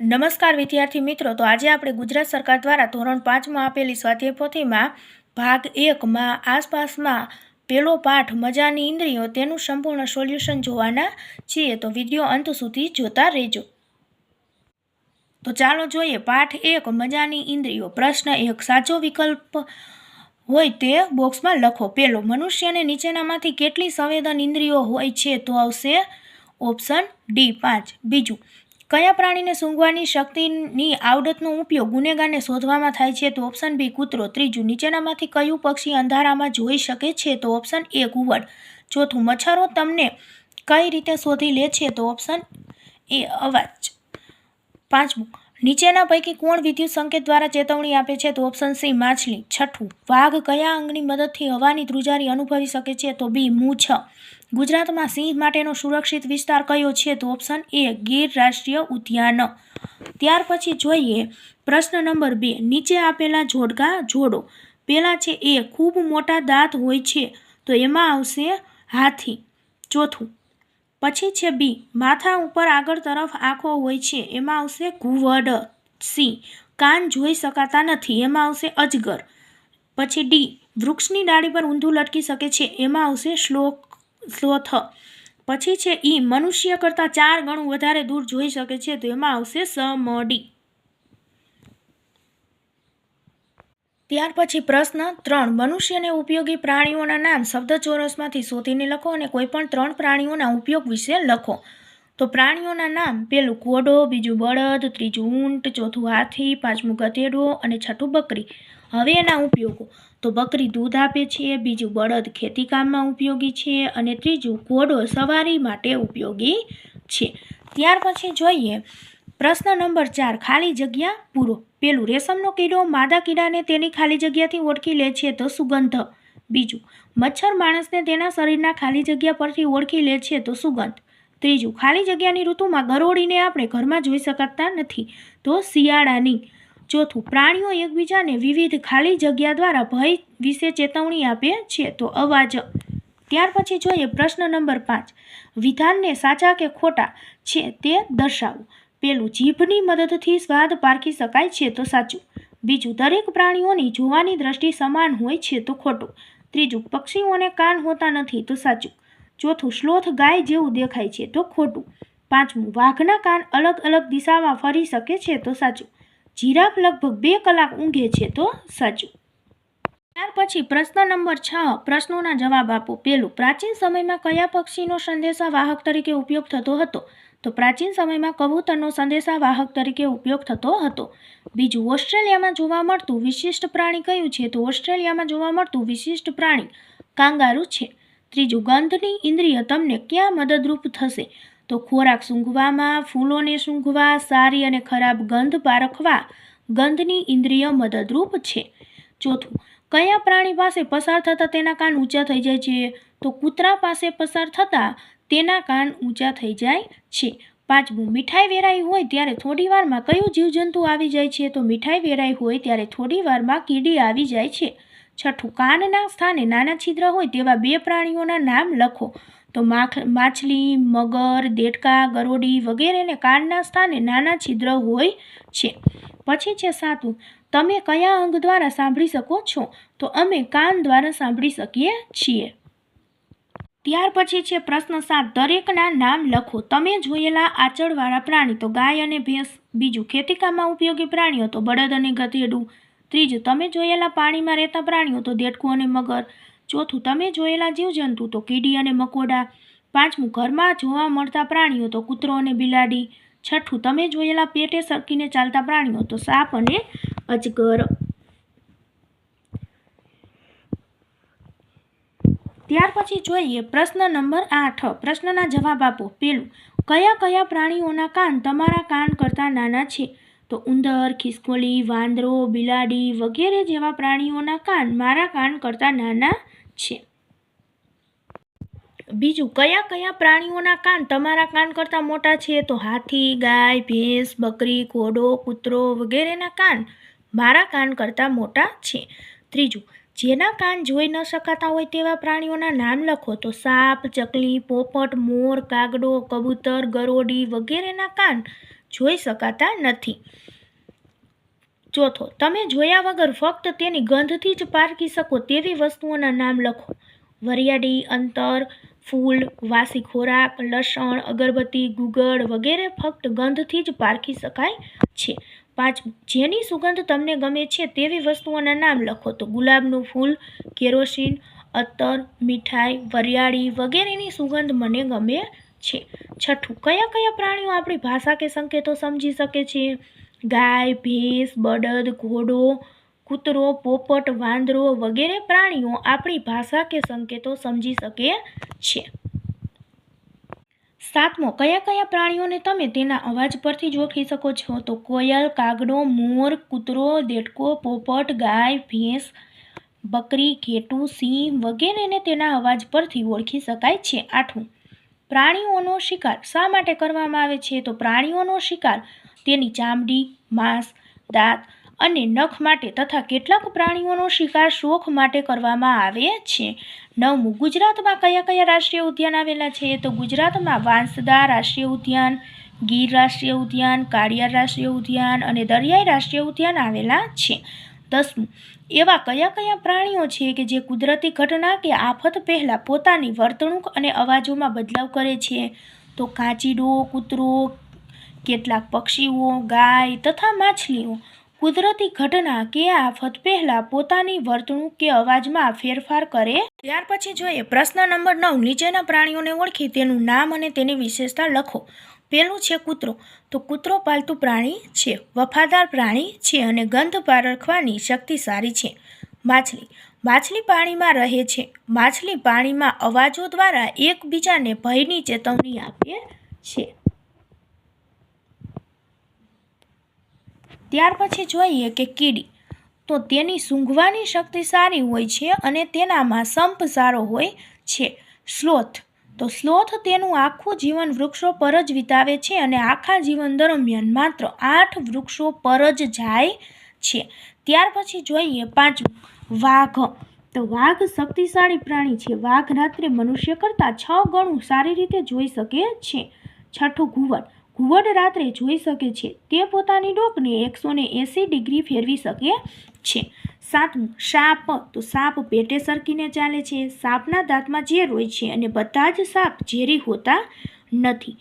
નમસ્કાર વિદ્યાર્થી મિત્રો, તો આજે આપણે ગુજરાત સરકાર દ્વારા ધોરણ પાંચમાં આપેલી સ્વાધ્યાય પોથીમાં ભાગ એકમાં આસપાસમાં પેલો પાઠ મજાની ઇન્દ્રિયો તેનું સંપૂર્ણ સોલ્યુશન જોવાના છીએ. તો વીડિયો અંત સુધી જોતા રહેજો. તો ચાલો જોઈએ, પાઠ એક, મજાની ઇન્દ્રિયો. પ્રશ્ન એક, સાચો વિકલ્પ હોય તે બોક્સમાં લખો. પેલો, મનુષ્યને નીચેનામાંથી કેટલી સંવેદન ઇન્દ્રિયો હોય છે તો આવશે ઓપ્શન ડી, પાંચ. બીજું કયા પ્રાણીને સૂંઘવાની શક્તિની આવડતનો ઉપયોગ ગુનેગારને શોધવામાં થાય છે તો ઓપ્શન બી કૂતરો. ત્રીજું, નીચેનામાંથી કયું પક્ષી અંધારામાં જોઈ શકે છે તો ઓપ્શન એ ઘુવડ. ચોથું, મચ્છરો તમને કઈ રીતે શોધી લે છે તો ઓપ્શન એ અવાજ. પાંચમું, નીચેના પૈકી કોણ વિદ્યુત સંકેત દ્વારા ચેતવણી આપે છે તો ઓપ્શન સી માછલી. છઠ્ઠું, વાઘ કયા અંગની મદદથી હવાની ધ્રુજારી અનુભવી શકે છે તો બી મૂછ. ગુજરાતમાં સિંહ માટેનો સુરક્ષિત વિસ્તાર કયો છે તો ઓપ્શન એ ગીર રાષ્ટ્રીય ઉદ્યાન. ત્યાર પછી જોઈએ પ્રશ્ન નંબર બે, નીચે આપેલા જોડકા જોડો. પહેલાં છે એ, ખૂબ મોટા દાંત હોય છે તો એમાં આવશે હાથી. ચોથું. પછી છે બી, માથા ઉપર આગળ તરફ આંખો હોય છે, એમાં આવશે ઘુવડ. સી, કાન જોઈ શકાતા નથી, એમાં આવશે અજગર. પછી ડી, વૃક્ષની ડાળી પર ઊંધું લટકી શકે છે, એમાં આવશે શ્લોક. સ્લોથ. પછી છે ઈ, મનુષ્ય કરતાં ચાર ગણું વધારે દૂર જોઈ શકે છે, તો એમાં આવશે સમડી ત્યાર પછી પ્રશ્ન ત્રણ, મનુષ્યને ઉપયોગી પ્રાણીઓના નામ શબ્દ ચોરસમાંથી શોધીને લખો અને કોઈપણ ત્રણ પ્રાણીઓના ઉપયોગ વિશે લખો. તો પ્રાણીઓના નામ પેલું ઘોડો બીજું બળદ, ત્રીજું ઊંટ, ચોથું હાથી, પાંચમું ગધેડો અને છઠ્ઠું બકરી. હવે એના ઉપયોગો. તો બકરી દૂધ આપે છે, બીજું બળદ ખેતીકામમાં ઉપયોગી છે અને ત્રીજું ઘોડો સવારી માટે ઉપયોગી છે. ત્યાર પછી જોઈએ, પ્રશ્ન નંબર ચાર, ખાલી જગ્યા પૂરો. પેલું, રેશમનો કીડો માદા કીડાને તેની ખાલી જગ્યાથી ઓળખી લે છે તો સુગંધ. બીજું, મચ્છર માણસને તેના શરીરના ખાલી જગ્યા પરથી ઓળખી લે છે તો સુગંધ. ત્રીજું, ખાલી જગ્યાની ઋતુમાં ગરોળીને આપણે ઘરમાં જોઈ શકતા નથી તો શિયાળાની. ચોથું, પ્રાણીઓ એકબીજાને વિવિધ ખાલી જગ્યા દ્વારા ભય વિશે ચેતવણી આપે છે. તો અવાજ. ત્યાર પછી જોઈએ પ્રશ્ન નંબર પાંચ. વિધાનને સાચા કે ખોટા છે તે દર્શાવો. પેલું, જીભની મદદથી સ્વાદ પારખી શકાય છે તો સાચું. બીજું, દરેક પ્રાણીઓની જોવાની દ્રષ્ટિ સમાન હોય છે તો ખોટું. ત્રીજું, પક્ષીઓને કાન હોતા નથી તો સાચું. ચોથું, શ્લોથ ગાય જેવું દેખાય છે તો ખોટું. પાંચમું, વાઘના કાન અલગ અલગ દિશામાં ફરી શકે છે તો સાચું. જીરાફ લગભગ બે કલાક ઊંઘે છે તો સાચું. ત્યાર પછી પ્રશ્ન નંબર છ, પ્રશ્નોના જવાબ આપો. પેલું પ્રાચીન સમયમાં કયા પક્ષીનો સંદેશા વાહક તરીકે ઉપયોગ થતો હતો? તો પ્રાચીન સમયમાં કબૂતરનો સંદેશા વાહક તરીકે ઉપયોગ થતો હતો. બીજું, ઓસ્ટ્રેલિયામાં જોવા મળતું વિશિષ્ટ પ્રાણી કયું છે? તો ઓસ્ટ્રેલિયામાં જોવા મળતું વિશિષ્ટ પ્રાણી કાંગારૂ છે. ત્રીજું, ગંધની ઇન્દ્રિય તમને ક્યાં મદદરૂપ થશે? તો ખોરાક સૂંઘવામાં, ફૂલોને સૂંઘવા, સારી અને ખરાબ ગંધ પારખવા ગંધની ઇન્દ્રિય મદદરૂપ છે. ચોથું, કયા પ્રાણી પાસે પસાર થતાં તેના કાન ઊંચા થઈ જાય છે? તો કૂતરા પાસે પસાર થતાં તેના કાન ઊંચા થઈ જાય છે. પાંચમું, મીઠાઈ વેરાઈ હોય ત્યારે થોડી વારમાં કયું જીવજંતુ આવી જાય છે? તો મીઠાઈ વેરાઈ હોય ત્યારે થોડી વારમાં કીડી આવી જાય છે. છઠ્ઠું કાનના સ્થાને નાના છિદ્ર હોય તેવા બે પ્રાણીઓના નામ લખો. તો માખ, માછલી, મગર, દેડકા, ગરોડી વગેરેને કાનના સ્થાને નાના છિદ્ર હોય છે. પછી છે સાતમું. તમે કયા અંગ દ્વારા સાંભળી શકો છો? તો અમે કાન દ્વારા સાંભળી શકીએ છીએ. ત્યાર પછી છે પ્રશ્ન સાત. દરેકના નામ લખો. તમે જોયેલા આચળવાળા પ્રાણી તો ગાય અને ભેંસ. બીજું ખેતીકામમાં ઉપયોગી પ્રાણીઓ તો બળદ અને ગધેડું. ત્રીજું, તમે જોયેલા પાણીમાં રહેતા પ્રાણીઓ તો દેડકું અને મગર. ચોથું, તમે જોયેલા જીવજંતુ તો કીડી અને મકોડા. પાંચમું, ઘરમાં જોવા મળતા પ્રાણીઓ તો કૂતરો અને બિલાડી. છઠ્ઠું, તમે જોયેલા પેટે સરકીને ચાલતા પ્રાણીઓ તો સાપ અને અજગર. ત્યાર પછી જોઈએ પ્રશ્ન નંબર આઠ. પ્રશ્નના જવાબ આપો. પેલું, કયા કયા પ્રાણીઓના કાન તમારા કાન કરતાં નાના છે? તો ઉંદર, ખિસકોલી, વાંદરો, બિલાડી વગેરે જેવા પ્રાણીઓના કાન મારા કાન કરતાં નાના છે. બીજું, કયા કયા પ્રાણીઓના કાન તમારા કાન કરતાં મોટા છે? તો હાથી, ગાય, ભેંસ, બકરી, ઘોડો, કૂતરો વગેરેના કાન મારા કાન કરતાં મોટા છે. ત્રીજું, જેના કાન જોઈ ન શકાતા હોય તેવા પ્રાણીઓના નામ લખો. તો સાપ, ચકલી, પોપટ, મોર, કાગડો, કબૂતર, ગરોડી વગેરેના કાન જોઈ શકાતા નથી. ચોથો, તમે જોયા વગર ફક્ત તેની ગંધથી જ પારખી શકો તેવી વસ્તુઓના નામ લખો. વરિયાળી, અંતર, ફૂલ, વાસી ખોરાક, લસણ, અગરબત્તી, ગુગળ વગેરે ફક્ત ગંધથી જ પારખી શકાય છે. પાંચમું, જેની સુગંધ તમને ગમે છે તેવી વસ્તુઓના નામ લખો તો ગુલાબનું ફૂલ, કેરોસીન અત્તર મીઠાઈ, વરિયાળી વગેરેની સુગંધ મને ગમે છે. છઠ્ઠું કયા કયા પ્રાણીઓ આપણી ભાષા કે સંકેતો સમજી શકે છે? ગાય, ભેંસ, બળદ, ઘોડો, કૂતરો, પોપટ, વાંદરો વગેરે પ્રાણીઓ આપણી ભાષા કે સંકેતો સમજી શકે છે. સાતમો, કયા કયા પ્રાણીઓને તમે તેના અવાજ પરથી જ ઓળખી શકો છો? તો કોયલ, કાગડો, મોર, કૂતરો, દેડકો, પોપટ, ગાય, ભેંસ, બકરી, ઘેટું, સિંહ વગેરેને તેના અવાજ પરથી ઓળખી શકાય છે. આઠમું પ્રાણીઓનો શિકાર શા માટે કરવામાં આવે છે? તો પ્રાણીઓનો શિકાર તેની ચામડી, માંસ, દાંત અને નખ માટે તથા કેટલાક પ્રાણીઓનો શિકાર શોખ માટે કરવામાં આવે છે? નવમું, ગુજરાતમાં કયા કયા રાષ્ટ્રીય ઉદ્યાન આવેલા છે? તો ગુજરાતમાં વાંસદા રાષ્ટ્રીય ઉદ્યાન, ગીર રાષ્ટ્રીય ઉદ્યાન કાળિયાર રાષ્ટ્રીય ઉદ્યાન અને દરિયાઈ રાષ્ટ્રીય ઉદ્યાન આવેલા છે. દસમું. એવા કયા કયા પ્રાણીઓ છે કે જે કુદરતી ઘટના કે આફત પહેલાં પોતાની વર્તણૂક અને અવાજોમાં બદલાવ કરે છે? તો કાચીડો, કૂતરો, કેટલાક પક્ષીઓ, ગાય તથા માછલીઓ. કુદરતી ઘટના કે આફત પહેલાં પોતાની વર્તણૂક કે અવાજમાં ફેરફાર કરે? ત્યાર પછી જોઈએ, પ્રશ્ન નંબર નવ, નીચેના પ્રાણીઓને ઓળખી, તેનું નામ અને તેની વિશેષતા લખો. પહેલું છે કૂતરો. તો કૂતરો પાલતુ પ્રાણી છે. વફાદાર પ્રાણી છે અને ગંધ પારખવાની શક્તિ સારી છે. માછલી. માછલી પાણીમાં રહે છે. માછલી પાણીમાં અવાજો દ્વારા એકબીજાને ભયની ચેતવણી આપે છે. ત્યાર પછી જોઈએ કે કીડી. તો તેની સૂંઘવાની શક્તિ સારી હોય છે અને તેનામાં સંપ સારો હોય છે. સ્લોથ. તો સ્લોથ તેનું આખું જીવન વૃક્ષો પર જ વિતાવે છે અને આખા જીવન દરમિયાન માત્ર આઠ વૃક્ષો પર જ જાય છે. ત્યાર પછી જોઈએ પાંચમું, વાઘ. તો વાઘ શક્તિશાળી પ્રાણી છે. વાઘ રાત્રે મનુષ્ય કરતાં છ ગણું સારી રીતે જોઈ શકે છે. છઠ્ઠું, ઘુવડ. ઘુવડ રાત્રે જોઈ શકે છે. તે પોતાની ડોકને એકસો ને એંસી ડિગ્રી ફેરવી શકે છે. સાતમું સાપ તો સાપ પેટે સરકીને ચાલે છે. સાપના દાંતમાં ઝેર હોય છે અને બધા જ સાપ ઝેરી હોતા નથી.